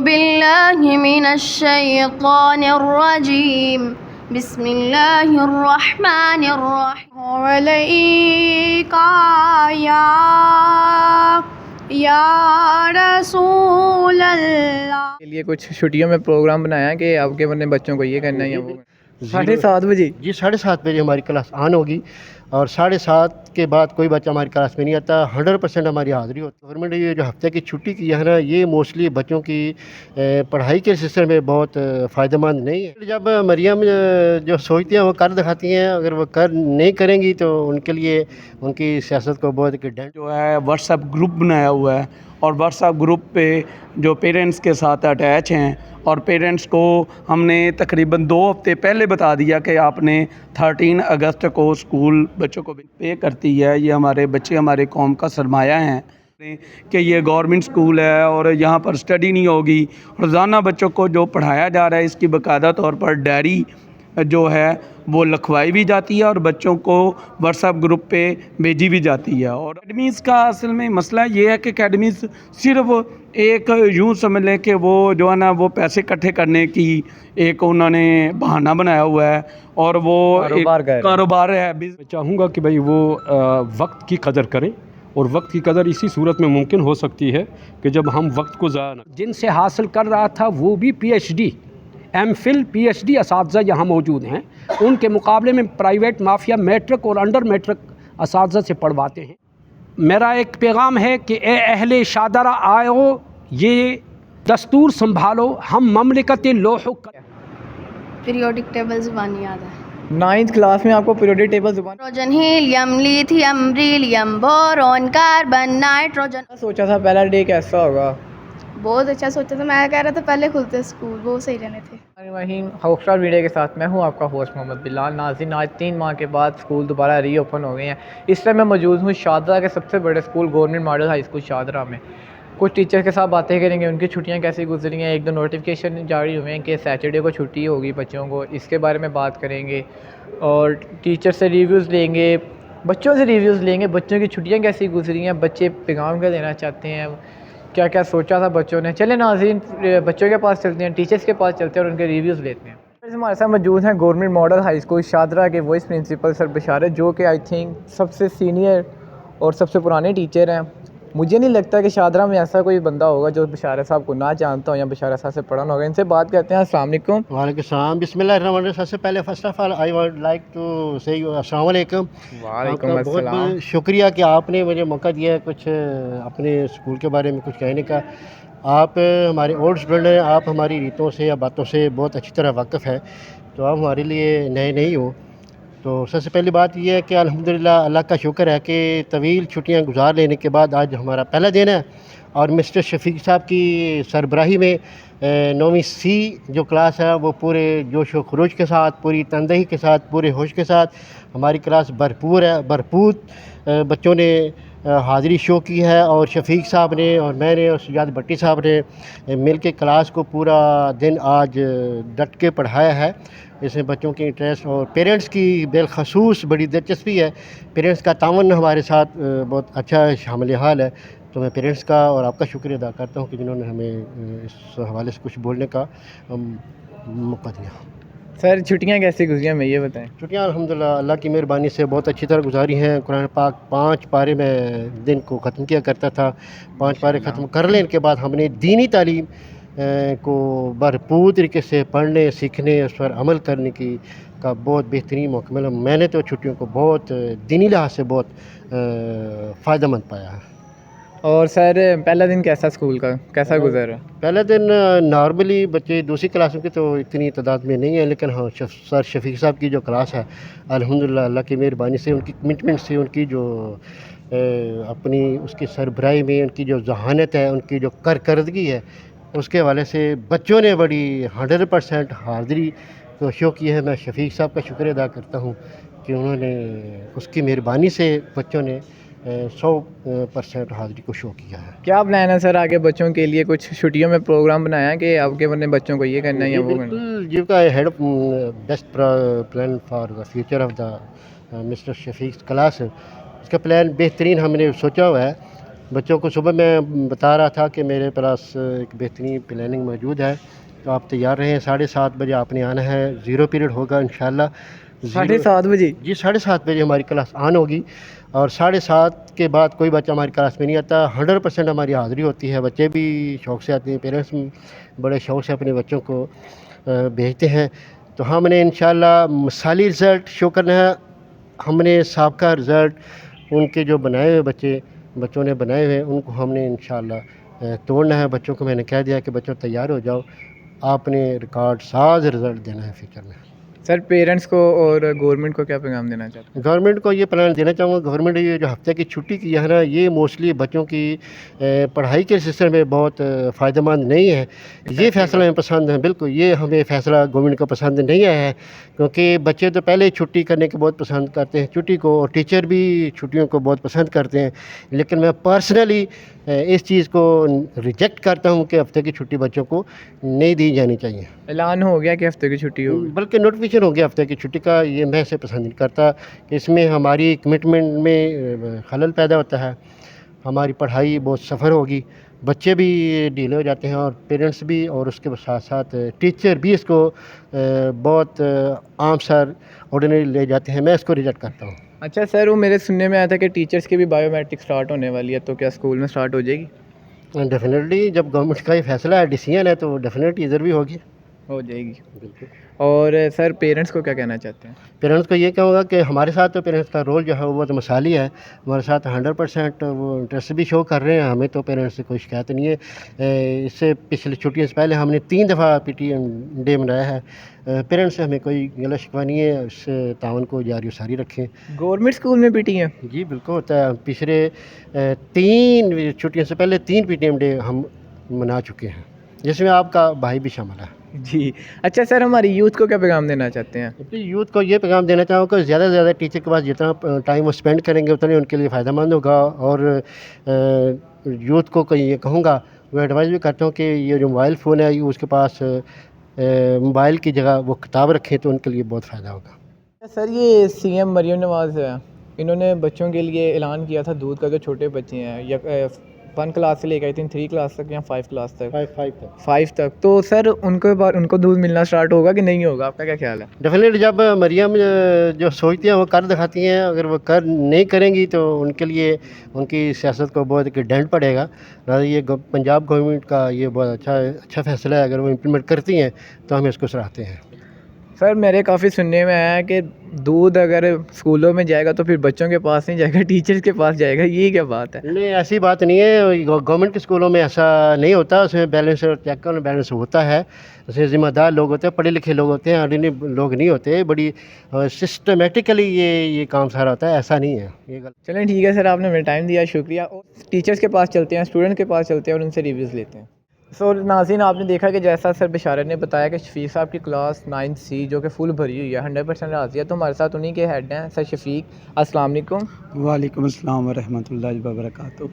بالله من الشيطان الرجيم. بسم الله الرحمن الرحيم. عليك يا یا رسول اللہ کے لیے کچھ چھٹیوں میں پروگرام بنایا ہے کہ آپ کے اپنے بچوں کو یہ کرنا ہے یا وہ ساڑھے سات بجے؟ جی ساڑھے سات بجے ہماری کلاس آن ہوگی۔ اور ساڑھے سات کے بعد کوئی بچہ ہماری کلاس میں نہیں آتا، ہنڈریڈ پرسینٹ ہماری حاضری ہوتی ہے۔ گورنمنٹ نے یہ جو ہفتے کی چھٹی کی ہے نا، یہ موسٹلی بچوں کی پڑھائی کے سلسلے میں بہت فائدہ مند نہیں ہے۔ جب مریم جو سوچتی ہیں، وہ کر دکھاتی ہیں، اگر وہ کر نہیں کریں گی تو ان کے لیے ان کی سیاست کو بہت ایک ڈینٹ جو ہے واٹس ایپ گروپ بنایا ہوا ہے۔ اور واٹس ایپ گروپ پہ جو پیرنٹس کے ساتھ اٹیچ ہیں اور پیرنٹس کو ہم نے تقریباً دو ہفتے پہلے بتا دیا کہ آپ نے تھرٹین اگست کو اسکول بچوں کو پے کرتی ہے، یہ ہمارے بچے ہمارے قوم کا سرمایہ ہیں کہ یہ گورنمنٹ اسکول ہے اور یہاں پر اسٹڈی نہیں ہوگی۔ روزانہ بچوں کو جو پڑھایا جا رہا ہے اس کی باقاعدہ طور پر ڈائری جو ہے وہ لکھوائی بھی جاتی ہے اور بچوں کو واٹس ایپ گروپ پہ بھیجی بھی جاتی ہے اور اکیڈمیز کا اصل میں مسئلہ یہ ہے کہ اکیڈمیز صرف ایک یوں سمجھ لیں کہ وہ جو ہے نا وہ پیسے اکٹھے کرنے کی ایک انہوں نے بہانہ بنایا ہوا ہے اور وہ کاروبار کا ہے۔ کاروبار ہے میں چاہوں گا کہ بھائی وہ وقت کی قدر کریں اور وقت کی قدر اسی صورت میں ممکن ہو سکتی ہے کہ جب ہم وقت کو ضائع نہ جن سے حاصل کر رہا تھا وہ بھی P H D M Phil P H D اساتذہ یہاں موجود ہیں۔ ان کے مقابلے میں پرائیویٹ مافیا میٹرک اور انڈر میٹرک اساتذہ سے پڑھواتے ہیں۔ میرا ایک پیغام ہے کہ اے اہل شادرہ آؤ یہ دستور سنبھالو ہم مملکت لوح پیریوڈک ٹیبل زبان یاد ہے۔ نائنتھ کلاس میں آپ کو پیریوڈک ٹیبل زبان۔ Nitrogen helium lithium beryllium boron carbon nitrogen. سوچا تھا پہلا ڈے کیسا ہوگا۔ بہت اچھا سوچا تھا، میں کہہ رہا تھا پہلے کھلتے اسکول بہت صحیح رہنے تھے۔ وہیں ہوسٹار میڈیا کے ساتھ میں ہوں آپ کا ہوسٹ محمد بلال ناظرین۔ آج تین ماہ کے بعد اسکول دوبارہ ری اوپن ہو گئے ہیں۔ اس ٹائم میں موجود ہوں شادرہ کے سب سے بڑے school, government model high school Shahdara میں۔ کچھ ٹیچر کے ساتھ باتیں کریں گے، ان کی چھٹیاں کیسی گزری ہیں؟ ایک دو نوٹیفکیشن جاری ہوئے ہیں کہ سیٹرڈے کو چھٹی ہوگی بچوں کو، اس کے بارے میں بات کریں گے۔ اور ٹیچر سے ریویوز لیں گے، بچوں سے ریویوز لیں گے، بچوں کی چھٹیاں کیسی گزری ہیں؟ بچے پیغام کیا دینا چاہتے ہیں؟ کیا کیا سوچا تھا بچوں نے۔ چلے ناظرین، بچوں کے پاس چلتے ہیں ٹیچرس کے پاس چلتے ہیں اور ان کے ریویوز لیتے ہیں۔ ہمارے ساتھ موجود ہیں government model high school Shahdara کے وائس پرنسپل سر بشارت جو کہ آئی تھنک سب سے سینئر اور سب سے پرانے ٹیچر ہیں۔ مجھے نہیں لگتا کہ شادرہ میں ایسا کوئی بندہ ہوگا جو بشارت صاحب کو نہ جانتا ہو یا بشارت صاحب سے پڑھا نہ ہوگا۔ ان سے بات کرتے ہیں۔ السلام علیکم۔ وعلیکم السلام۔ بسم اللہ الرحمن الرحیم۔ سب سے پہلے first of all I want like to say السلام علیکم۔ بہت بہت شکریہ کہ آپ نے مجھے موقع دیا ہے کچھ اپنے اسکول کے بارے میں کچھ کہنے کا۔ آپ ہمارے اولڈ اسٹوڈنٹ ہیں۔ آپ ہماری ریتوں سے یا باتوں سے بہت اچھی طرح واقف ہیں۔ تو آپ ہمارے لیے نئے نہیں ہو۔ تو سب سے پہلی بات یہ ہے کہ الحمدللہ اللہ کا شکر ہے کہ طویل چھٹیاں گزار لینے کے بعد آج ہمارا پہلا دن ہے اور مسٹر شفیق صاحب کی سربراہی میں نویں سی جو کلاس ہے وہ پورے جوش و خروش کے ساتھ، پوری تندہی کے ساتھ، پورے ہوش کے ساتھ ہماری کلاس بھرپور ہے، بھرپور بچوں نے حاضری شو کی ہے اور شفیق صاحب نے اور میں نے اور سجاد بٹی صاحب نے مل کے کلاس کو پورا دن آج ڈٹ کے پڑھایا ہے۔ اس میں بچوں کے انٹرسٹ اور پیرنٹس کی بالخصوص بڑی دلچسپی ہے۔ پیرنٹس کا تعاون ہمارے ساتھ بہت اچھا شامل حال ہے۔ تو میں پیرنٹس کا اور آپ کا شکریہ ادا کرتا ہوں کہ جنہوں نے ہمیں اس حوالے سے کچھ بولنے کا موقع دیا۔ سر چھٹیاں کیسی گزری ہیں میں یہ بتائیں؟ چھٹیاں الحمدللہ اللہ کی مہربانی سے بہت اچھی طرح گزاری ہیں۔ قرآن پاک پانچ پارے میں دن کو ختم کیا کرتا تھا۔ پانچ پارے ختم کر لینے کے بعد ہم نے دینی تعلیم کو بھرپور طریقے سے پڑھنے سیکھنے اس پر عمل کرنے کی کا بہت بہترین موقع ملا میں نے تو چھٹیوں کو بہت دینی لحاظ سے بہت فائدہ مند پایا ہے۔ اور سر پہلا دن کیسا اسکول کا؟ کیسا گزرا؟ پہلا دن نارملی بچے دوسری کلاسوں کے تو اتنی تعداد میں نہیں ہیں لیکن ہاں شف سر شفیق صاحب کی جو کلاس ہے الحمدللہ اللہ کی مہربانی سے ان کی کمٹمنٹ سے ان کی جو اپنی اس کی سربراہی میں ان کی جو ذہانت ہے ان کی جو کارکردگی ہے اس کے حوالے سے بچوں نے بڑی ہنڈریڈ پرسینٹ حاضری کو شو کی ہے۔ میں شفیق صاحب کا شکریہ ادا کرتا ہوں کہ انہوں نے اس کی مہربانی سے بچوں نے سو پرسینٹ حاضری کو شو کیا ہے۔ کیا پلان ہے سر آگے بچوں کے لیے؟ کچھ چھٹیوں میں پروگرام بنایا ہے کہ آپ کے اپنے بچوں کو یہ کرنا ہے یا وہ کرنا جی کا head best plan for the future of the Mr Shafiq class اس کا پلان بہترین ہم نے سوچا ہوا ہے۔ بچوں کو صبح میں بتا رہا تھا کہ میرے پاس ایک بہترین پلاننگ موجود ہے۔ تو آپ تیار رہیں ساڑھے سات بجے آپ نے آنا ہے۔ زیرو پیریڈ ہوگا انشاءاللہ۔ ساڑھے سات بجے؟ جی ساڑھے سات بجے ہماری کلاس آن ہوگی۔ اور ساڑھے سات کے بعد کوئی بچہ ہماری کلاس میں نہیں آتا، ہنڈریڈ پرسینٹ ہماری حاضری ہوتی ہے۔ بچے بھی شوق سے آتے ہیں پیرنٹس بڑے شوق سے اپنے بچوں کو بھیجتے ہیں۔ تو ہم نے انشاءاللہ مثالی رزلٹ شو کرنا ہے۔ ہم نے سابقہ رزلٹ ان کے جو بنائے ہوئے بچے، بچوں نے بنائے ہوئے، ان کو ہم نے انشاءاللہ توڑنا ہے۔ بچوں کو میں نے کہہ دیا کہ بچوں تیار ہو جاؤ، آپ نے ریکارڈ ساز رزلٹ دینا ہے فیوچر میں۔ سر پیرنٹس کو اور گورنمنٹ کو کیا پیغام دینا چاہتے ہیں؟ گورنمنٹ کو یہ پلان دینا چاہوں گا۔ گورنمنٹ یہ جو ہفتے کی چھٹی کی ہے نا یہ موسٹلی بچوں کی پڑھائی کے سلسلے میں بہت فائدہ مند نہیں ہے۔ یہ فیصلہ ہمیں پسند ہے۔ بالکل یہ ہمیں فیصلہ گورنمنٹ کو پسند نہیں آیا ہے۔ کیونکہ بچے تو پہلے چھٹی کرنے کے بہت پسند کرتے ہیں چھٹی کو اور ٹیچر بھی چھٹیوں کو بہت پسند کرتے ہیں۔ لیکن میں پرسنلی اس چیز کو ریجیکٹ کرتا ہوں کہ ہفتے کی چھٹی بچوں کو نہیں دی جانی چاہیے۔ اعلان ہو گیا کہ ہفتے کی چھٹی ہوگی۔ بلکہ نوٹیفیکیشن ہو گیا ہفتے کی چھٹی کا یہ میں اسے پسند نہیں کرتا کہ اس میں ہماری کمٹمنٹ میں خلل پیدا ہوتا ہے۔ ہماری پڑھائی بہت سفر ہوگی۔ بچے بھی ڈھیلے ہو جاتے ہیں اور پیرنٹس بھی اور اس کے ساتھ ساتھ ٹیچر بھی اس کو بہت عام سر آرڈینری لے جاتے ہیں۔ میں اس کو ریجیکٹ کرتا ہوں۔ اچھا سر وہ میرے سننے میں آیا تھا کہ ٹیچرس کی بھی بایو میٹرک اسٹارٹ ہونے والی ہے تو کیا اسکول میں اسٹارٹ ہو جائے گی؟ ڈیفینیٹلی جب گورنمنٹ کا یہ فیصلہ ہے ڈیسیجن ہے تو ڈیفینیٹلی ادھر بھی ہوگی۔ ہو جائے گی۔ بالکل۔ اور سر پیرنٹس کو کیا کہنا چاہتے ہیں؟ پیرنٹس کو یہ کہوں گا کہ ہمارے ساتھ تو پیرنٹس کا رول جو ہے وہ بہت مثالی ہے۔ ہمارے ساتھ ہنڈریڈ پرسینٹ وہ انٹرسٹ بھی شو کر رہے ہیں۔ ہمیں تو پیرنٹس سے کوئی شکایت نہیں ہے۔ اس سے پچھلے چھٹیوں سے پہلے ہم نے تین دفعہ پی ٹی ایم ڈے منایا ہے۔ پیرنٹس سے ہمیں کوئی غلط شکوہ نہیں ہے۔ اس تعاون کو جاری و ساری رکھیں۔ گورنمنٹ اسکول میں پی ٹی ہیں؟ جی بالکل ہوتا ہے۔ پچھلے تین چھٹیوں سے پہلے تین پی ٹی ایم ڈے ہم منا چکے ہیں۔ جس میں آپ کا بھائی بھی شامل ہے۔ جی۔ اچھا سر ہماری یوتھ کو کیا پیغام دینا چاہتے ہیں؟ اپنی یوتھ کو یہ پیغام دینا چاہوں کہ زیادہ سے زیادہ ٹیچر کے پاس جتنا ٹائم وہ اسپینڈ کریں گے اتنا ہی ان کے لیے فائدہ مند ہوگا۔ اور یوتھ کو کہیں یہ کہوں گا میں ایڈوائز بھی کرتا ہوں کہ یہ جو موبائل فون ہے اس کے پاس موبائل کی جگہ وہ کتاب رکھیں تو ان کے لیے بہت فائدہ ہوگا۔ سر یہ سی ایم مریم نواز ہے۔ انہوں نے بچوں کے لیے اعلان کیا تھا دودھ کا جو چھوٹے بچے ہیں یا ون کلاس سے لے کے آئی تھنک تھری کلاس تک یا فائیو کلاس تک. فائیو تک. تو سر ان کو بعد ان کو دودھ ملنا اسٹارٹ ہوگا کہ نہیں ہوگا؟ آپ کا کیا خیال ہے؟ ڈیفینیٹلی جب مریم جو سوچتی ہیں وہ کر دکھاتی ہیں اگر وہ کر نہیں کریں گی تو ان کے لیے ان کی سیاست کو بہت ایک ڈینٹ پڑے گا۔ یہ پنجاب گورنمنٹ کا یہ بہت اچھا اچھا فیصلہ ہے۔ اگر وہ امپلیمنٹ کرتی ہیں تو ہم اس کو سراہتے ہیں۔ سر میرے کافی سننے میں آیا ہے کہ دودھ اگر اسکولوں میں جائے گا تو پھر بچوں کے پاس نہیں جائے گا ٹیچرس کے پاس جائے گا یہ کیا بات ہے؟ نہیں ایسی بات نہیں ہے گو- گورنمنٹ کے اسکولوں میں ایسا نہیں ہوتا اس میں بیلنس اور چیک اور بیلنس ہوتا ہے۔ اس میں ذمہ دار لوگ ہوتے ہیں پڑھے لکھے لوگ ہوتے ہیں آرڈینری لوگ نہیں ہوتے بڑی سسٹمیٹیکلی یہ یہ کام سارا ہوتا ہے ایسا نہیں ہے یہ غلط۔ چلیں ٹھیک ہے سر آپ نے ہمیں ٹائم دیا شکریہ۔ ٹیچرس کے پاس چلتے ہیں اسٹوڈنٹ کے پاس چلتے ہیں اور ان سے ریویوز لیتے ہیں۔ سو ناظرین آپ نے دیکھا کہ جیسا سر بشارت نے بتایا کہ شفیق صاحب کی کلاس نائنتھ سی جو کہ فل بھری ہوئی ہے ہنڈریڈ پرسینٹ راضی ہے۔ تو ہمارے ساتھ انہیں کے ہیڈ ہیں سر شفیق السلام علیکم۔ وعلیکم السلام ورحمۃ اللہ وبرکاتہ۔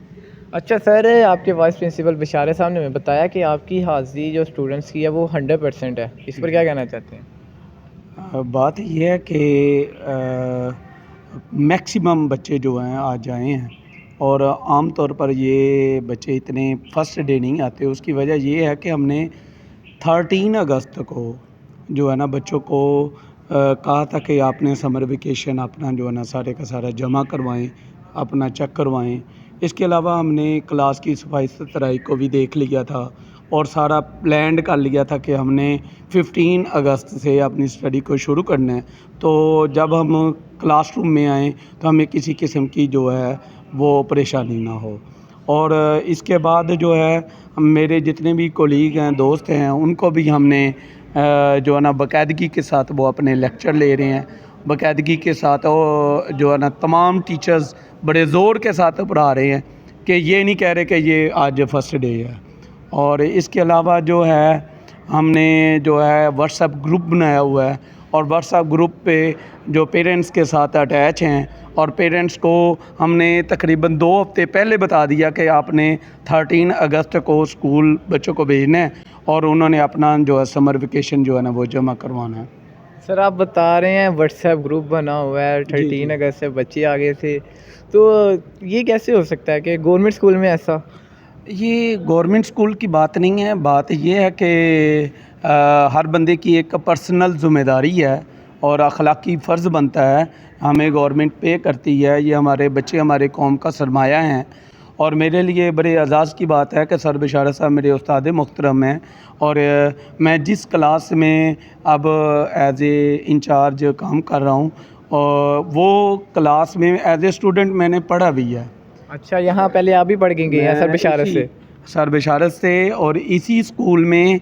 اچھا سر آپ کے وائس پرنسپل بشارت صاحب نے ہمیں بتایا کہ آپ کی حاضری جو اسٹوڈنٹس کی ہے وہ ہنڈریڈ پرسینٹ ہے۔ اس پر کیا کہنا چاہتے ہیں؟ بات یہ ہے کہ میکسیمم بچے جو ہیں آج آئے ہیں۔ اور عام طور پر یہ بچے اتنے فرسٹ ڈے نہیں آتے، اس کی وجہ یہ ہے کہ ہم نے تھرٹین اگست کو جو ہے نا بچوں کو کہا تھا کہ آپ نے سمر ویکیشن اپنا جو ہے نا سارے کا سارا جمع کروائیں، اپنا چیک کروائیں۔ اس کے علاوہ ہم نے کلاس کی صفائی ستھرائی کو بھی دیکھ لیا تھا اور سارا پلانڈ کر لیا تھا کہ ہم نے ففٹین اگست سے اپنی اسٹڈی کو شروع کرنا ہے۔ تو جب ہم کلاس روم میں آئیں تو ہمیں کسی قسم کی جو ہے وہ پریشانی نہ ہو۔ اور اس کے بعد جو ہے میرے جتنے بھی کولیگ ہیں، دوست ہیں، ان کو بھی ہم نے جو ہے نا، باقاعدگی کے ساتھ وہ اپنے لیکچر لے رہے ہیں۔ باقاعدگی کے ساتھ وہ جو ہے نا، تمام ٹیچرز بڑے زور کے ساتھ پڑھا رہے ہیں کہ یہ نہیں کہہ رہے کہ یہ آج فرسٹ ڈے ہے۔ اور اس کے علاوہ جو ہے، ہم نے جو ہے واٹس ایپ گروپ بنایا ہوا ہے۔ اور واٹس ایپ گروپ پہ جو پیرنٹس کے ساتھ اٹیچ ہیں اور پیرنٹس کو ہم نے تقریباً دو ہفتے پہلے بتا دیا کہ آپ نے تھرٹین اگست کو اسکول بچوں کو بھیجنا ہے اور انہوں نے اپنا جو ہے سمر ویکیشن جو ہے نا وہ جمع کروانا ہے۔ سر آپ بتا رہے ہیں واٹس ایپ گروپ بنا ہوا ہے تھرٹین اگست سے بچے آگے تھے۔ تو یہ کیسے ہو سکتا ہے کہ گورنمنٹ اسکول میں ایسا؟ یہ گورنمنٹ اسکول کی بات نہیں ہے بات یہ ہے کہ ہر بندے کی ایک پرسنل ذمہ داری ہے۔ اور اخلاقی فرض بنتا ہے ہمیں گورنمنٹ پے کرتی ہے یہ ہمارے بچے ہمارے قوم کا سرمایہ ہیں۔ اور میرے لیے بڑے اعزاز کی بات ہے کہ سر بشارت صاحب میرے استاد محترم ہیں۔ اور میں جس کلاس میں اب ایز اے انچارج کام کر رہا ہوں اور وہ کلاس میں ایز اے اسٹوڈنٹ میں نے پڑھا بھی ہے۔ اچھا یہاں پہلے آپ ہی پڑھ گئے ہیں سر بشارت سے؟ سر بشارت سے اور اسی اسکول میں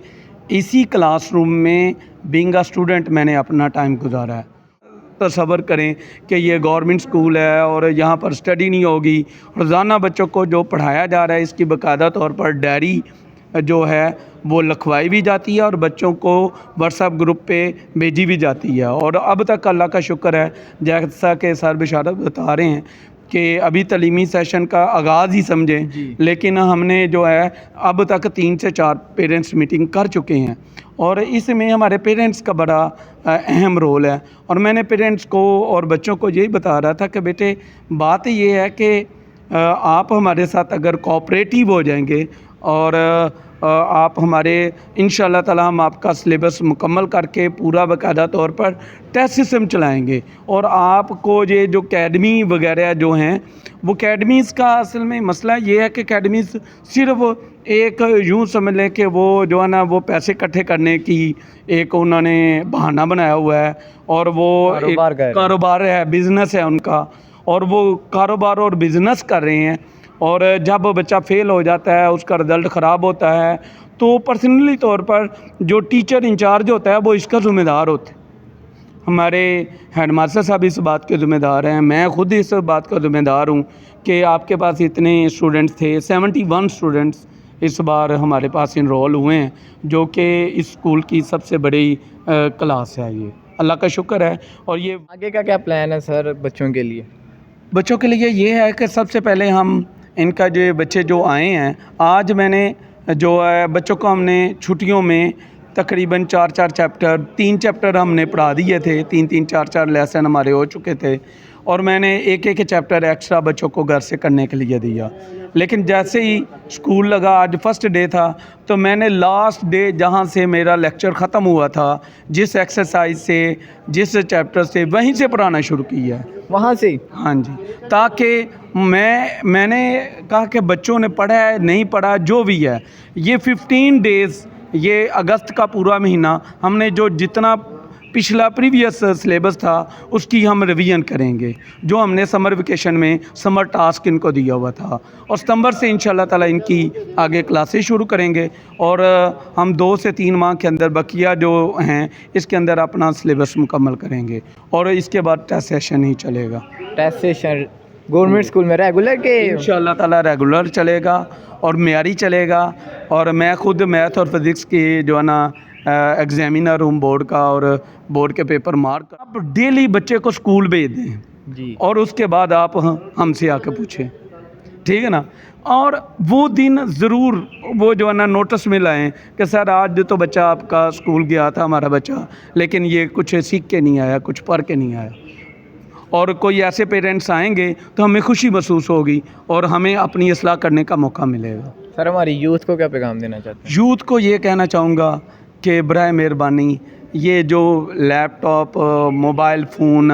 اسی کلاس روم میں بینگ اے اسٹوڈنٹ میں نے اپنا ٹائم گزارا ہے۔ تصور کریں کہ یہ گورنمنٹ اسکول ہے اور یہاں پر اسٹڈی نہیں ہوگی۔ روزانہ بچوں کو جو پڑھایا جا رہا ہے، اس کی باقاعدہ طور پر ڈائری جو ہے، وہ لکھوائی بھی جاتی ہے اور بچوں کو واٹس ایپ گروپ پہ بھیجی بھی جاتی ہے۔ اور اب تک اللہ کا شکر ہے، جیسا کہ سر بشارت بتا رہے ہیں کہ ابھی تعلیمی سیشن کا آغاز ہی سمجھیں۔ لیکن ہم نے جو ہے اب تک تین سے چار پیرنٹس میٹنگ کر چکے ہیں۔ اور اس میں ہمارے پیرنٹس کا بڑا اہم رول ہے۔ اور میں نے پیرنٹس کو اور بچوں کو یہی بتا رہا تھا کہ بیٹے بات یہ ہے کہ آپ ہمارے ساتھ اگر کوآپریٹیو ہو جائیں گے اور آپ ہمارے ان شاء اللہ تعالیٰ ہم آپ کا سلیبس مکمل کر کے پورا باقاعدہ طور پر ٹیسٹ سسٹم چلائیں گے۔ اور آپ کو یہ جو اکیڈمی وغیرہ جو ہیں وہ اکیڈمیز کا اصل میں مسئلہ یہ ہے کہ اکیڈمیز صرف ایک یوں سمجھ لیں کہ وہ جو ہے نا وہ پیسے اکٹھے کرنے کی ایک انہوں نے بہانہ بنایا ہوا ہے۔ اور وہ کاروبار۔ کاروبار ہے بزنس ہے ان کا۔ اور وہ کاروبار اور بزنس کر رہے ہیں۔ اور جب بچہ فیل ہو جاتا ہے اس کا رزلٹ خراب ہوتا ہے تو پرسنلی طور پر جو ٹیچر انچارج ہوتا ہے وہ اس کا ذمہ دار ہوتا ہے۔ ہمارے ہیڈ ماسٹر صاحب اس بات کے ذمہ دار ہیں۔ میں خود اس بات کا ذمہ دار ہوں کہ آپ کے پاس اتنے اسٹوڈنٹس تھے سیونٹی ون اسٹوڈنٹس اس بار ہمارے پاس انرول ہوئے ہیں جو کہ اس اسکول کی سب سے بڑی کلاس ہے یہ۔ اللہ کا شکر ہے۔ اور یہ آگے کا کیا پلان ہے سر بچوں کے لیے؟ بچوں کے لیے یہ ہے کہ سب سے پہلے ہم ان کا جو بچے جو آئے ہیں، آج میں نے جو ہے، بچوں کو ہم نے چھٹیوں میں تقریباً چار چار چیپٹر، تین چیپٹر ہم نے پڑھا دیے تھے۔ تین تین چار چار لیسن ہمارے ہو چکے تھے۔ اور میں نے ایک ایک چیپٹر ایکسٹرا بچوں کو گھر سے کرنے کے لیے دیا۔ لیکن جیسے ہی اسکول لگا آج فرسٹ ڈے تھا تو میں نے لاسٹ ڈے جہاں سے میرا لیکچر ختم ہوا تھا جس ایکسرسائز سے جس چیپٹر سے وہیں سے پڑھانا شروع کیا۔ ہے وہاں سے؟ ہاں جی تاکہ میں میں نے کہا کہ بچوں نے پڑھا ہے نہیں پڑھا جو بھی ہے یہ ففٹین ڈیز یہ اگست کا پورا مہینہ ہم نے جو جتنا پچھلا پریویس سلیبس تھا اس کی ہم ریویژن کریں گے۔ جو ہم نے سمر ویکیشن میں سمر ٹاسک ان کو دیا ہوا تھا۔ اور ستمبر سے ان شاء اللہ تعالیٰ ان کی آگے کلاسیں شروع کریں گے۔ اور ہم دو سے تین ماہ کے اندر بقیہ جو ہیں اس کے اندر اپنا سلیبس مکمل کریں گے۔ اور اس کے بعد ٹیسٹ سیشن ہی چلے گا۔ ٹیسٹ سیشن گورنمنٹ اسکول میں ریگولر کے؟ ان شاء اللہ تعالیٰ ریگولر چلے گا۔ اور معیاری چلے گا۔ اور میں خود میتھ اور فزکس کی جو ہے نا ایگزامینر ہوں بورڈ کا اور بورڈ کے پیپر مارک آپ ڈیلی بچے کو اسکول بھیج دیں۔ جی۔ اور اس کے بعد آپ ہم سے آ کے پوچھیں۔ ٹھیک ہے نا؟ اور وہ دن ضرور وہ جو ہے نا نوٹس میں لائیں کہ سر آج تو بچہ آپ کا اسکول گیا تھا ہمارا بچہ۔ لیکن یہ کچھ سیکھ کے نہیں آیا کچھ پڑھ کے نہیں آیا۔ اور کوئی ایسے پیرنٹس آئیں گے تو ہمیں خوشی محسوس ہوگی اور ہمیں اپنی اصلاح کرنے کا موقع ملے گا۔ سر ہماری یوتھ کو کیا پیغام دینا چاہتے یوتھ کو یہ کہنا چاہوں گا کہ برائے مہربانی یہ جو لیپ ٹاپ موبائل فون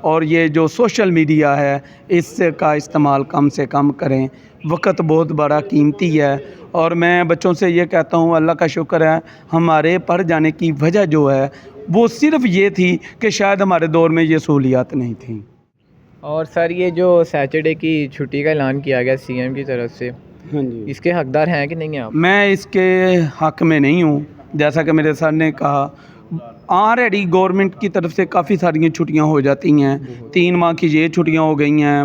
اور یہ جو سوشل میڈیا ہے اس کا استعمال کم سے کم کریں۔ وقت بہت بڑا قیمتی ہے۔ اور میں بچوں سے یہ کہتا ہوں اللہ کا شکر ہے ہمارے پڑھ جانے کی وجہ جو ہے وہ صرف یہ تھی کہ شاید ہمارے دور میں یہ سہولیات نہیں تھیں۔ اور سر یہ جو سیٹرڈے کی چھٹی کا اعلان کیا گیا سی ایم کی طرف سے ہاں جی۔ اس کے حقدار ہیں کہ نہیں ہیں آپ؟ میں اس کے حق میں نہیں ہوں۔ جیسا کہ میرے سر نے کہا آلریڈی گورنمنٹ کی طرف سے کافی ساری چھٹیاں ہو جاتی ہیں۔ تین ماہ کی یہ چھٹیاں ہو گئی ہیں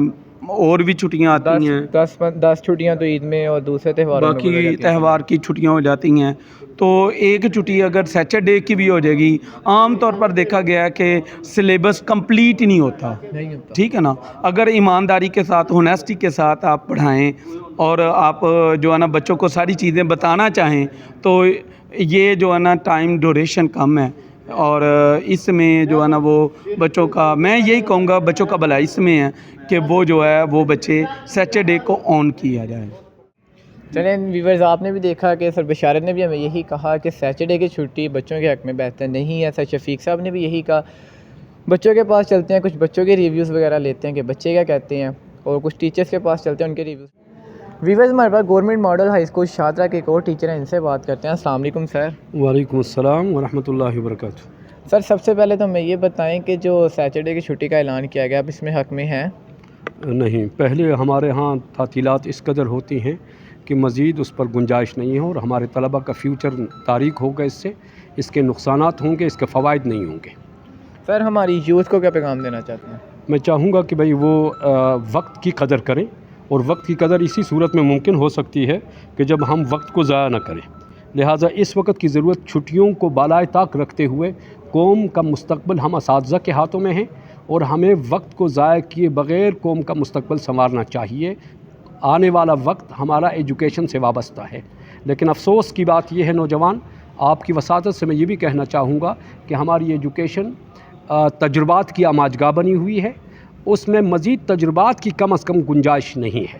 اور بھی چھٹیاں آتی ہیں۔ دس دس چھٹیاں تو عید میں اور دوسرے گزر باقی۔ تہوار کی چھٹیاں ہو جاتی ہیں۔ تو ایک چھٹی اگر سیٹرڈے کی بھی ہو جائے گی عام طور پر دیکھا گیا ہے کہ سلیبس کمپلیٹ نہیں ہوتا۔ نہیں ہوتا۔ ٹھیک ہے نا؟ اگر ایمانداری کے ساتھ ہونیسٹی کے ساتھ آپ پڑھائیں اور آپ جو ہے نا بچوں کو ساری چیزیں بتانا چاہیں تو یہ جو ہے نا ٹائم ڈوریشن کم ہے اور اس میں جو ہے نا وہ بچوں کا، میں یہی کہوں گا بچوں کا بھلا اس میں ہے کہ وہ جو ہے وہ بچے سیٹرڈے کو آن کیا جائے۔ چلیں ویورز آپ نے بھی دیکھا کہ سر بشارت نے بھی ہمیں یہی کہا کہ سیٹرڈے کی چھٹی بچوں کے حق میں بہتر نہیں ہے۔ سر شفیق صاحب نے بھی یہی کہا۔ بچوں کے پاس چلتے ہیں، کچھ بچوں کے ریویوز وغیرہ لیتے ہیں کہ بچے کیا کہتے ہیں اور کچھ ٹیچرس کے پاس چلتے ہیں، ان کے ریویوز ویورز ہمارے پاس government model high school Shahdara کے ایک اور ٹیچر ہیں ان سے بات کرتے ہیں۔ السلام علیکم سر۔ وعلیکم السلام ورحمۃ اللہ وبرکاتہ۔ سر سب سے پہلے تو ہمیں یہ بتائیں کہ جو سیٹرڈے کی چھٹی کا اعلان کیا گیا آپ اس میں حق میں ہیں نہیں پہلے ہمارے ہاں تعطیلات اس قدر ہوتی ہیں کہ مزید اس پر گنجائش نہیں ہے اور ہمارے طلبہ کا فیوچر تاریخ ہوگا۔ اس سے اس کے نقصانات ہوں گے اس کے فوائد نہیں ہوں گے۔ سر ہماری یوتھ کو کیا پیغام دینا چاہتے ہیں؟ میں چاہوں گا کہ بھائی وہ وقت کی قدر کریں۔ اور وقت کی قدر اسی صورت میں ممکن ہو سکتی ہے کہ جب ہم وقت کو ضائع نہ کریں۔ لہٰذا اس وقت کی ضرورت چھٹیوں کو بالائے طاق رکھتے ہوئے قوم کا مستقبل ہم اساتذہ کے ہاتھوں میں ہیں اور ہمیں وقت کو ضائع کیے بغیر قوم کا مستقبل سنوارنا چاہیے۔ آنے والا وقت ہمارا ایجوکیشن سے وابستہ ہے۔ لیکن افسوس کی بات یہ ہے نوجوان، آپ کی وساطت سے میں یہ بھی کہنا چاہوں گا کہ ہماری ایجوکیشن تجربات کی آماجگاہ بنی ہوئی ہے۔ اس میں مزید تجربات کی کم از کم گنجائش نہیں ہے۔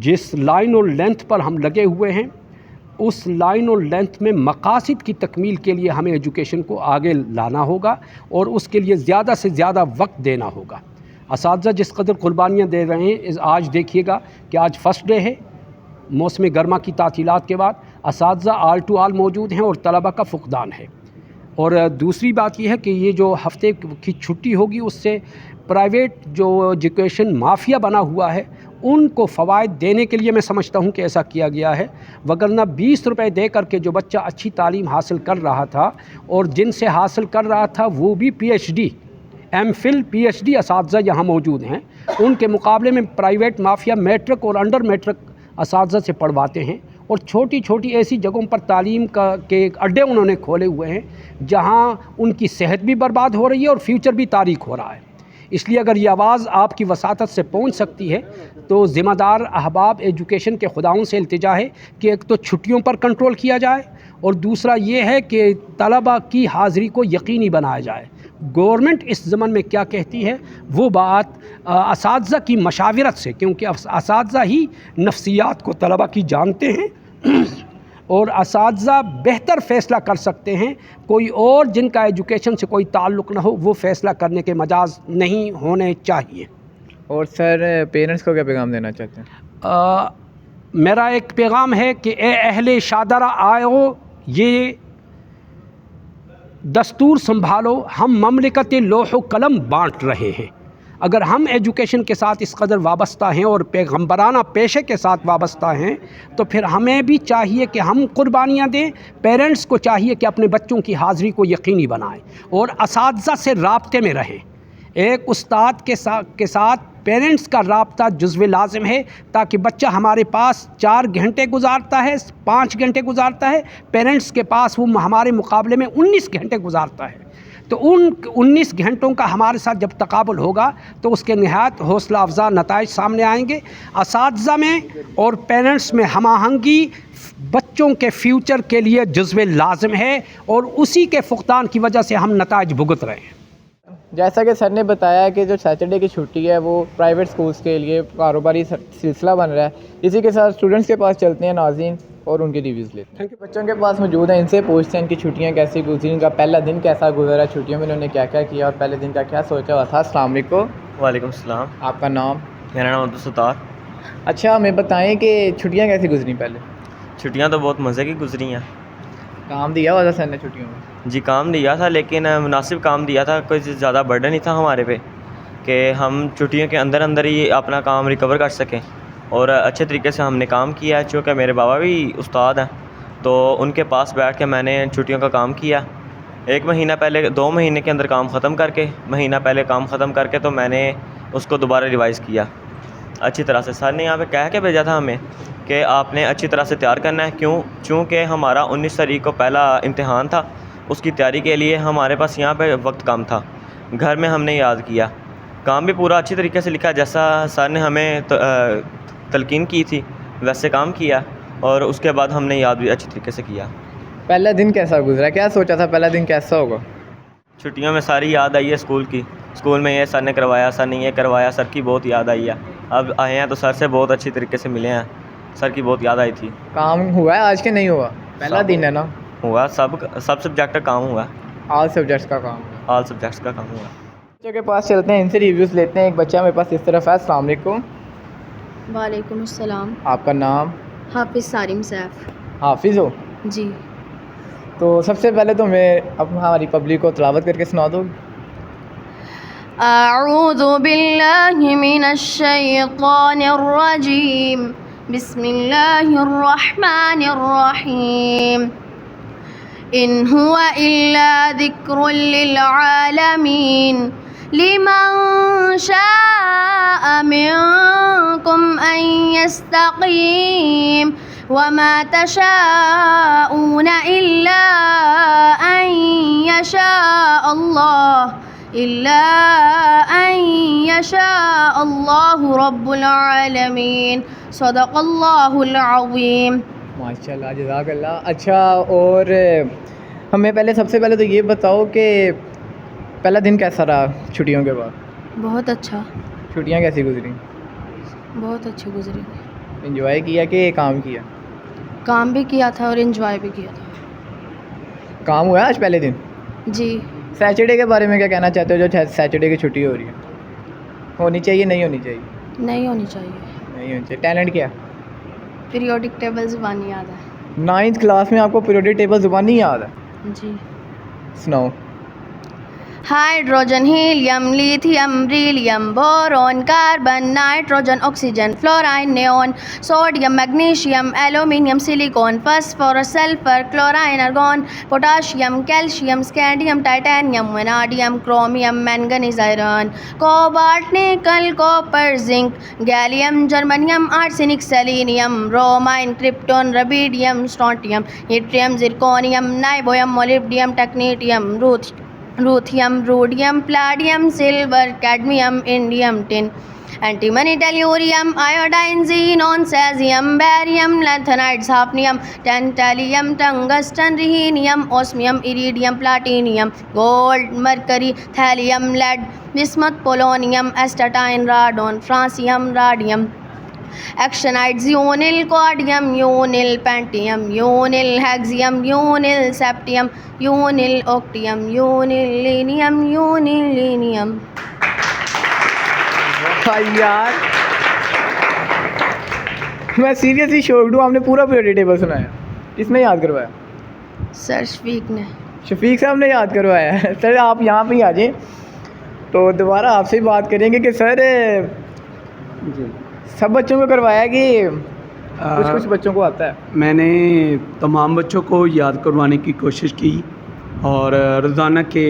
جس لائن اور لینتھ پر ہم لگے ہوئے ہیں، اس لائن اور لینتھ میں مقاصد کی تکمیل کے لیے ہمیں ایجوکیشن کو آگے لانا ہوگا اور اس کے لیے زیادہ سے زیادہ وقت دینا ہوگا۔ اساتذہ، جس قدر قربانیاں دے رہے ہیں آج دیکھیے گا کہ آج فرسٹ ڈے ہے، موسم گرما کی تعطیلات کے بعد اساتذہ آل ٹو آل موجود ہیں اور طلبہ کا فقدان ہے۔ اور دوسری بات یہ ہے کہ یہ جو ہفتے کی چھٹی ہوگی، اس سے پرائیویٹ جو ایجوکیشن مافیا بنا ہوا ہے، ان کو فوائد دینے کے لیے میں سمجھتا ہوں کہ ایسا کیا گیا ہے۔ وگرنہ بیس روپے دے کر کے جو بچہ اچھی تعلیم حاصل کر رہا تھا اور جن سے حاصل کر رہا تھا، وہ بھی P H D M Phil P H D اساتذہ یہاں موجود ہیں۔ ان کے مقابلے میں پرائیویٹ مافیا میٹرک اور انڈر میٹرک اساتذہ سے پڑھواتے ہیں۔ اور چھوٹی چھوٹی ایسی جگہوں پر تعلیم کا کے اڈے انہوں نے کھولے ہوئے ہیں، جہاں ان کی صحت بھی برباد ہو رہی ہے اور فیوچر بھی تاریخ ہو رہا ہے۔ اس لیے اگر یہ آواز آپ کی وساطت سے پہنچ سکتی ہے، تو ذمہ دار احباب ایجوکیشن کے خداؤں سے التجا ہے کہ ایک تو چھٹیوں پر کنٹرول کیا جائے اور دوسرا یہ ہے کہ طلبہ کی حاضری کو یقینی بنایا جائے۔ گورنمنٹ اس زمن میں کیا کہتی ہے؟ وہ بات اساتذہ کی مشاورت سے کیونکہ اس- اساتذہ ہی نفسیات کو طلبہ کی جانتے ہیں۔ اور اساتذہ بہتر فیصلہ کر سکتے ہیں۔ کوئی اور جن کا ایجوکیشن سے کوئی تعلق نہ ہو وہ فیصلہ کرنے کے مجاز نہیں ہونے چاہیے۔ اور سر پیرنٹس کو کیا پیغام دینا چاہتے ہیں؟ آ، میرا ایک پیغام ہے کہ اے اہل شادرہ آئو یہ دستور سنبھالو، ہم مملکت لوح و قلم بانٹ رہے ہیں۔ اگر ہم ایجوکیشن کے ساتھ اس قدر وابستہ ہیں اور پیغمبرانہ پیشے کے ساتھ وابستہ ہیں، تو پھر ہمیں بھی چاہیے کہ ہم قربانیاں دیں، پیرنٹس کو چاہیے کہ اپنے بچوں کی حاضری کو یقینی بنائیں اور اساتذہ سے رابطے میں رہیں۔ ایک استاد کے ساتھ کے ساتھ پیرنٹس کا رابطہ جزو لازم ہے تاکہ بچہ ہمارے پاس چار گھنٹے گزارتا ہے، پانچ گھنٹے گزارتا ہے، پیرنٹس کے پاس وہ ہمارے مقابلے میں انیس گھنٹے گزارتا ہے۔ تو ان انیس گھنٹوں کا ہمارے ساتھ جب تقابل ہوگا تو اس کے نہایت حوصلہ افزا نتائج سامنے آئیں گے۔ اساتذہ میں اور پیرنٹس میں ہم آہنگی بچوں کے فیوچر کے لیے جزو لازم ہے اور اسی کے فقدان کی وجہ سے ہم نتائج بھگت رہے ہیں۔ جیسا کہ سر نے بتایا کہ جو سیٹرڈے کی چھٹی ہے وہ پرائیویٹ سکولز کے لیے کاروباری سلسلہ بن رہا ہے۔ اسی کے ساتھ اسٹوڈنٹس کے پاس چلتے ہیں ناظرین اور ان کی ریویوز لیتے ہیں۔ بچوں کے پاس موجود ہیں ان سے پوچھتے ہیں ان کی چھٹیاں کیسی گزری ان کا پہلا دن کیسا گزرا چھٹیوں میں انہوں نے کیا کیا کیا اور پہلے دن کا کیا سوچا ہوا تھا۔ السلام علیکم۔ وعلیکم السلام۔ آپ کا نام؟ میرا نام عبدالستار اچھا ہمیں بتائیں کہ چھٹیاں کیسی گزری پہلے؟ چھٹیاں تو بہت مزے کی گزری ہیں۔ کام دیا ہوا تھا سر نے چھٹیوں میں؟ جی کام دیا تھا، لیکن مناسب کام دیا تھا کوئی زیادہ برڈن نہیں تھا ہمارے پہ کہ ہم چھٹیوں کے اندر اندر ہی اپنا کام ریکور کر سکیں۔ اور اچھے طریقے سے ہم نے کام کیا ہے، چونکہ میرے بابا بھی استاد ہیں، تو ان کے پاس بیٹھ کے میں نے چھٹیوں کا کام کیا۔ ایک مہینہ پہلے، دو مہینے کے اندر کام ختم کر کے، مہینہ پہلے کام ختم کر کے تو میں نے اس کو دوبارہ ریوائز کیا۔ اچھی طرح سے سر نے یہاں پہ کہہ کے بھیجا تھا ہمیں کہ آپ نے اچھی طرح سے تیار کرنا ہے۔ کیوں؟ چونکہ ہمارا انیس تاریخ کو پہلا امتحان تھا۔ اس کی تیاری کے لیے ہمارے پاس یہاں پہ وقت کم تھا۔ گھر میں ہم نے یاد کیا۔ کام بھی پورا اچھی طریقے سے لکھا۔ جیسا سر نے ہمیں تلقین کی تھی ویسے کام کیا۔ اور اس کے بعد ہم نے یاد بھی اچھی طریقے سے کیا۔ پہلا دن کیسا گزرا؟ کیا سوچا تھا پہلا دن کیسا ہوگا؟ چھٹیوں میں ساری یاد آئی ہے اسکول کی۔ اسکول میں یہ سر نے کروایا سر نے یہ کروایا سر کی بہت یاد آئی ہے۔ اب آئے ہیں تو سر سے بہت اچھی طریقے سے ملے ہیں۔ سر کی بہت یاد آئی تھی۔ کام ہوا ہے آج کے؟ نہیں ہوا۔ پہلا دن ہے نا۔ ہوا سب سب سبجیکٹ کا کام ہوا۔ آل سبجیکٹس کا کام۔ آل سبجیکٹس کا کام ہوا۔ بچوں کے پاس چلتے ہیں ان سے ریویوز لیتے ہیں۔ ایک بچہ میرے پاس اس طرف ہے۔ السلام علیکم۔ وعلیکم السلام۔ آپ کا نام؟ حافظ سارم سیف۔ حافظ ہو؟ جی۔ تو سب سے پہلے تو میں اب ہماری پبلک کو تلاوت کر کے سنا دوں اعوذ باللہ من الشیطان الرجیم۔ بسم الله الرحمن الرحيم. إن هو إلا ذكر للعالمين. لمن شاء منكم أن يستقيم. وما تشاءون إلا أن يشاء الله. اللہ يشاء الله رب العالمين. صدق اللہ العظیم ماشاء اللہ جزاک اللہ. اچھا اور ہمیں پہلے سب سے پہلے تو یہ بتاؤ کہ پہلا دن کیسا رہا چھٹیوں کے بعد؟ بہت اچھا۔ چھٹیاں کیسی گزری؟ بہت اچھی گزری۔ انجوائے کیا کہ کام کیا؟ کام بھی کیا تھا اور انجوائے بھی کیا تھا۔ کام ہوا آج پہلے دن؟ جی۔ سیچرڈے کے بارے میں کیا کہنا چاہتے ہو جو سیچرڈے کی چھٹی ہو رہی ہے؟ ہونی چاہیے نہیں ہونی چاہیے؟ نہیں ہونی چاہیے۔ نہیں ہونی چاہیے۔ ٹیلنٹ کیا؟ پیریوڈک ٹیبل زبان نہیں یاد ہے۔ نائنتھ کلاس میں آپ کو پیریوڈک ٹیبل زبان نہیں یاد ہے؟ جی۔ سناؤ۔ Hydrogen helium lithium beryllium boron carbon nitrogen oxygen fluorine neon sodium magnesium aluminium silicon phosphorus sulphur chlorine argon potassium calcium scandium titanium vanadium chromium manganese iron cobalt nickel copper zinc gallium germanium arsenic selenium bromine krypton rubidium strontium yttrium zirconium niobium molybdenum technetium ruth ruthenium rhodium palladium silver cadmium indium tin antimony tellurium iodine xenon caesium barium lanthanide hafnium tantalum tungsten rhenium osmium iridium platinum gold mercury thallium lead bismuth polonium astatine radon francium radium actinium آئٹز unnilquadium unnilpentium unnilhexium unnilseptium unniloctium unnilennium unnilennium یار میں seriously شوق ہوں آپ نے پورا period table سنایا اس نے یاد کروایا سر شفیق نے شفیق صاحب نے یاد کروایا سر آپ یہاں پہ ہی آ جائیں تو دوبارہ آپ سے بات کریں گے کہ سر جی سب بچوں کو کروایا کہ کچھ کچھ بچوں کو آتا ہے؟ میں نے تمام بچوں کو یاد کروانے کی کوشش کی اور روزانہ کے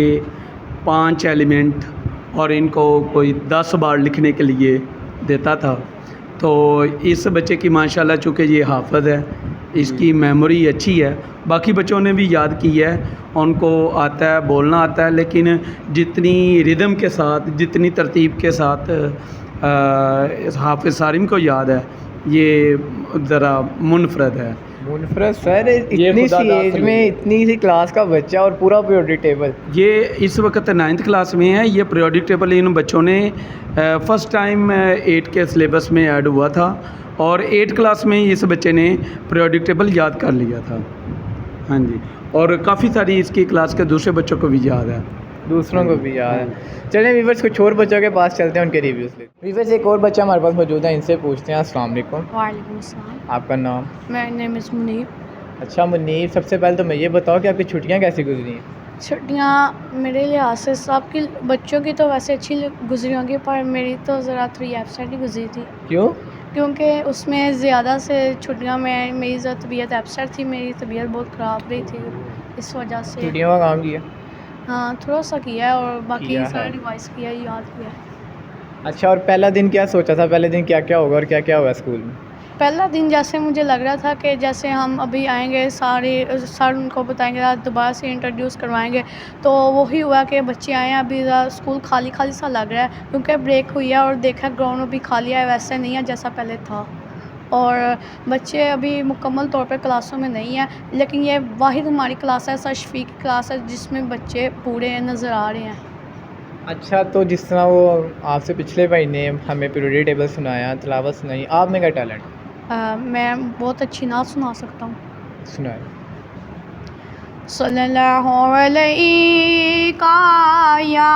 پانچ ایلیمنٹ اور ان کو کوئی دس بار لکھنے کے لیے دیتا تھا۔ تو اس بچے کی ماشاءاللہ چونکہ یہ حافظ ہے اس کی جی۔ میموری اچھی ہے۔ باقی بچوں نے بھی یاد کی ہے ان کو آتا ہے بولنا آتا ہے لیکن جتنی ردم کے ساتھ جتنی ترتیب کے ساتھ حافظ سارم کو یاد ہے یہ ذرا منفرد ہے۔ منفرد؟ سر اتنی سی ایج میں اتنی سی کلاس کا بچہ اور پورا پیریوڈک ٹیبل یہ اس وقت نائنتھ کلاس میں ہے یہ پیریوڈک ٹیبل ان بچوں نے فرسٹ ٹائم ایٹ کے سلیبس میں ایڈ ہوا تھا۔ اور ایٹ کلاس میں اس بچے نے پیریوڈک ٹیبل یاد کر لیا تھا۔ ہاں جی۔ اور کافی ساری اس کی کلاس کے دوسرے بچوں کو بھی یاد ہے۔ دوسروں کو بھی یاد ہے چلیں ویورس کچھ اور بچوں کے پاس چلتے ہیں ان کے ریویوز لے ویورس ایک اور بچہ ہمارے پاس موجود ہے ان سے پوچھتے ہیں۔ السلام علیکم۔ وعلیکم السلام۔ آپ کا نام؟ میرا نیم از منیب اچھا منیب سب سے پہلے تو میں یہ بتاؤ کہ آپ کی چھٹیاں کیسے گزری ہیں؟ چھٹیاں میرے لحاظ سے آپ کی بچوں کی تو ویسے اچھی گزری ہوں گی پر میری تو ذرا تھوڑی ایبسینٹ ہی گزری تھی۔ کیوں؟ کیونکہ اس میں زیادہ سے چھٹیاں میں میری طبیعت ایبسینٹ تھی میری طبیعت بہت خراب رہی تھی اس وجہ سے۔ چھٹیوں کا کام کیا؟ ہاں تھوڑا سا کیا ہے اور باقی سارا ریوائز کیا ہے یاد کیا ہے۔ اچھا اور پہلا دن کیا سوچا تھا؟ پہلے دن کیا کیا ہوگا اور کیا کیا ہوا اسکول میں؟ پہلا دن جیسے مجھے لگ رہا تھا کہ جیسے ہم ابھی آئیں گے سارے سر ان کو بتائیں گے دوبارہ سے انٹروڈیوس کروائیں گے۔ تو وہی ہوا کہ بچے آئے ہیں ابھی اسکول خالی خالی سا لگ رہا ہے۔ کیونکہ بریک ہوئی ہے اور دیکھا گراؤنڈ بھی خالی ہے ویسے نہیں ہے جیسا پہلے تھا۔ بچے ابھی مکمل طور پہ کلاسوں میں نہیں ہیں لیکن یہ واحد ہماری کلاس ہے سرشفی کی کلاس ہے جس میں بچے پورے نظر آ رہے ہیں۔ اچھا تو جس طرح وہ آپ سے پچھلے بھائی نے ہمیں پیریڈی ٹیبل سنایا تلاوت سنائی آپ میں کیا ٹیلنٹ؟ میں بہت اچھی نعت سنا سکتا ہوں۔ سنائے۔ صلی اللہ علیہ یا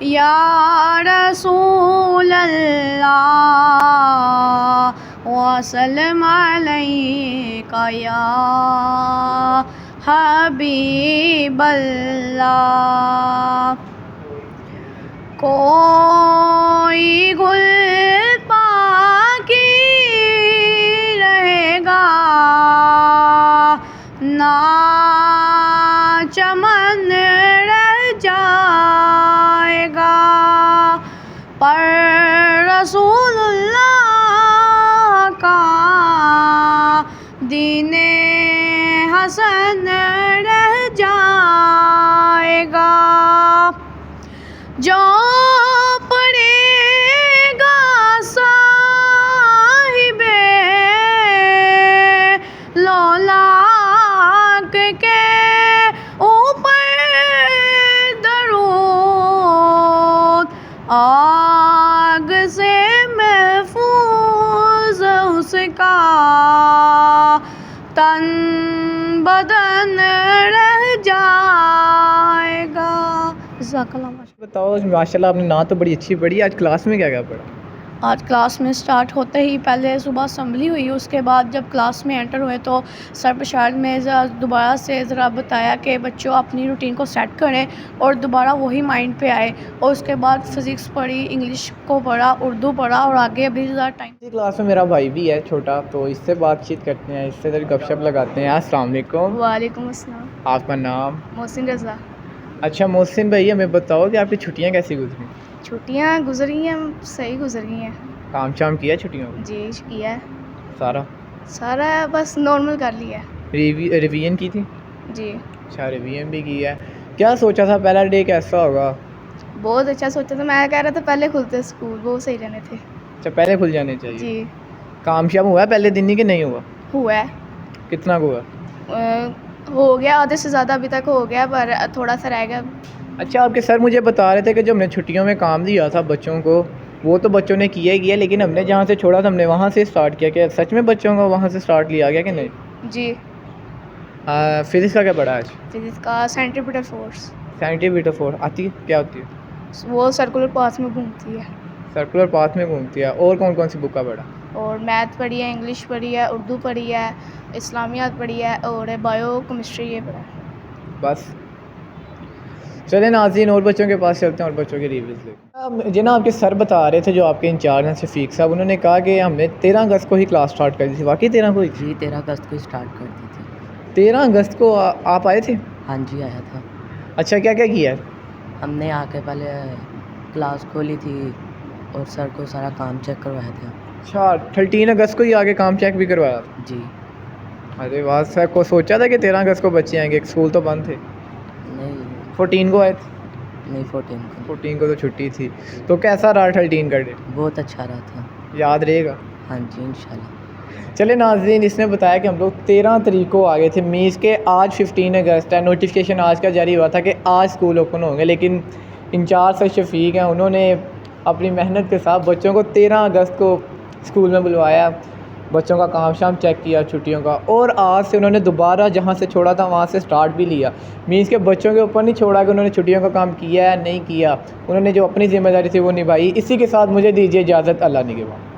یا رسول اللہ وسلم علیہ یا حبیب اللہ۔ کوئی گل تن بدن رہ جائے گا۔ بتاؤ ماشاء اللہ آپ نے نعت تو بڑی اچھی پڑھی۔ آج کلاس میں کیا کیا پڑھا؟ آج کلاس میں اسٹارٹ ہوتے ہی پہلے صبح اسمبلی ہوئی اس کے بعد جب کلاس میں انٹر ہوئے تو سر پرشاد میں ذرا دوبارہ سے ذرا بتایا کہ بچوں اپنی روٹین کو سیٹ کریں اور دوبارہ وہی مائنڈ پہ آئے۔ اور اس کے بعد فزکس پڑھی انگلش کو پڑھا اردو پڑھا اور آگے ابھی ذرا ٹائم اسی کلاس میں میرا بھائی بھی ہے چھوٹا تو اس سے بات چیت کرتے ہیں اس سے ذرا گپ شپ لگاتے ہیں۔ السلام علیکم۔ وعلیکم السلام۔ آپ کا نام؟ محسن رضا۔ اچھا محسن بھائی ہمیں بتاؤ کہ آپ کی چھٹیاں کیسی گزری؟ چھٹیاں گزری ہیں صحیح گزری ہیں کام شام کیا چھٹیوں میں جی کیا ہے سارا سارا بس نارمل کر لیا ہے ریویژن کی تھی جی اچھا ریویژن بھی کی ہے کیا سوچا تھا پہلا ڈے کیسا ہوگا بہت اچھا سوچا تھا میں کہہ رہا تھا پہلے کھلتے اسکول وہ صحیح رہنے تھے اچھا پہلے کھل جانے چاہیے جی کام شام ہوا ہے پہلے دن ہی کہ نہیں ہوا ہوا ہے کتنا کو ہوا اہ، ہو گیا آدھے سے زیادہ ابھی تک ہو گیا پر تھوڑا سا رہ گیا اچھا آپ کے سر مجھے بتا رہے تھے کہ جو ہم نے چھٹیوں میں کام دیا تھا بچوں کو وہ تو بچوں نے کیا ہی کیا لیکن ہم نے جہاں سے چھوڑا تھا ہم نے وہاں سے اسٹارٹ کیا کہ سچ میں بچوں کو وہاں سے اسٹارٹ لیا گیا کہ نہیں؟ جی۔ فزکس کا کیا پڑھا آج؟ فزکس کا سینٹریپیٹل فورس سائنٹیفک فور آتی ہے؟ کیا ہوتی ہے؟ وہ سرکولر پاس میں گھومتی ہے۔ سرکولر پاتھ میں گھومتی ہے۔ اور کون کون سی بک کا پڑھا؟ اور میتھ پڑھی ہے انگلش پڑھی ہے اردو پڑھی ہے اسلامیات پڑھی ہے اور بایو کیمسٹری یہ پڑھا۔ ہے بس۔ چلے ناظرین اور بچوں کے پاس چلتے ہیں اور بچوں کے ریویوز لے جناب آپ کے سر بتا رہے تھے جو آپ کے انچارج ہیں شفیق صاحب انہوں نے کہا کہ ہم نے تیرہ اگست کو ہی کلاس اسٹارٹ کر دی تھی۔ واقعی تیرہ کو ہی؟ جی تیرہ اگست کو اسٹارٹ کر دی تھی۔ تیرہ اگست کو آپ آئے تھے؟ ہاں جی آیا تھا۔ اچھا کیا کیا کیا؟ ہے ہم نے آ کے پہلے کلاس کھولی تھی اور سر کو سارا کام چیک کروایا تھا۔ اچھا تھرٹین اگست کو ہی آگے کام چیک بھی کروایا۔ جی۔ ارے واہ سر کو سوچا تھا کہ تیرہ اگست کو بچے آئیں گے اسکول تو بند تھے۔ فورٹین کو آئے تھے؟ نہیں فورٹین کو۔ فورٹین کو تو چھٹی تھی۔ تو کیسا رہا تھرٹین کا ڈے بہت اچھا رہا تھا۔ یاد رہے گا؟ ہاں جی انشاءاللہ۔ چلے ناظرین اس نے بتایا کہ ہم لوگ تیرہ تاریخ کو آگے تھے۔ میز کے آج ففٹین اگست ہے۔ نوٹیفکیشن آج کا جاری ہوا تھا کہ آج اسکول اوپن ہوں گے لیکن انچارج سر شفیق ہیں۔ انہوں نے اپنی محنت کے ساتھ بچوں کو تیرہ اگست کو اسکول میں بلوایا۔ بچوں کا کام شام چیک کیا، چھٹیوں کا۔ اور آج سے انہوں نے دوبارہ جہاں سے چھوڑا تھا، وہاں سے سٹارٹ بھی لیا۔ مینس کہ بچوں کے اوپر نہیں چھوڑا کہ انہوں نے چھٹیوں کا کام کیا ہے نہیں کیا۔ انہوں نے جو اپنی ذمہ داری تھی وہ نبھائی۔ اسی کے ساتھ مجھے دیجیے اجازت، اللہ نگہبان۔